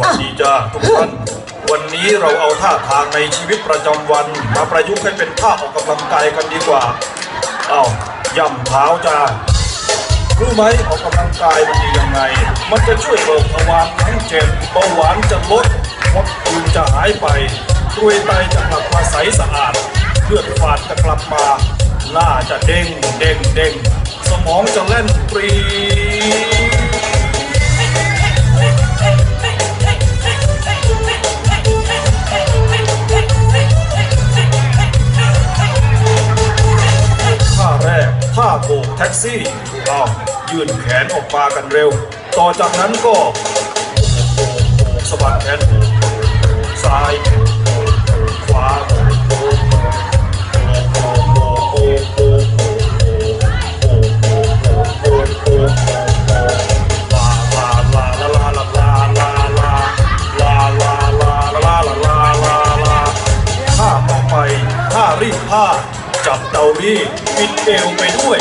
วัสดีจ้าทุกท่าน วันนี้เราเอาท่าทางในชีวิตประจำวัน มาประยุกต์ให้เป็นท่าออกกำลังกายกันดีกว่า เอาย่ำเท้าจ้ารู้ไหมออกกำลังกายมันดียังไง มันจะช่วยเบิกทวารทั้งเจ็ดเบาหวานจะลดมดคืนจะหายไปกรวยไตจะกลับมาใสสะอาดเลือดฝาดจะกลับมา หน้าจะเด้งเด้งเด้งสมองจะเล่นปรี แรกท่าโบกแท็กซี่อ้าวยื่นแขนออกมากันเร็ว ต่อจากนั้นก็โบกโบกโบกสะบัดแขนโบกโบกซ้ายโบกโบกโบกขวาโบกโบกโบกโบกโบกโบกโบกโบกโบกโบกโบกโบกโบกโบกลาลาลาลาลาลาลาลาลาลาลาลาลาลาลาลาลาท่าต่อไปท่ารีดผ้า จับเตารีดปิดเอวไปด้วย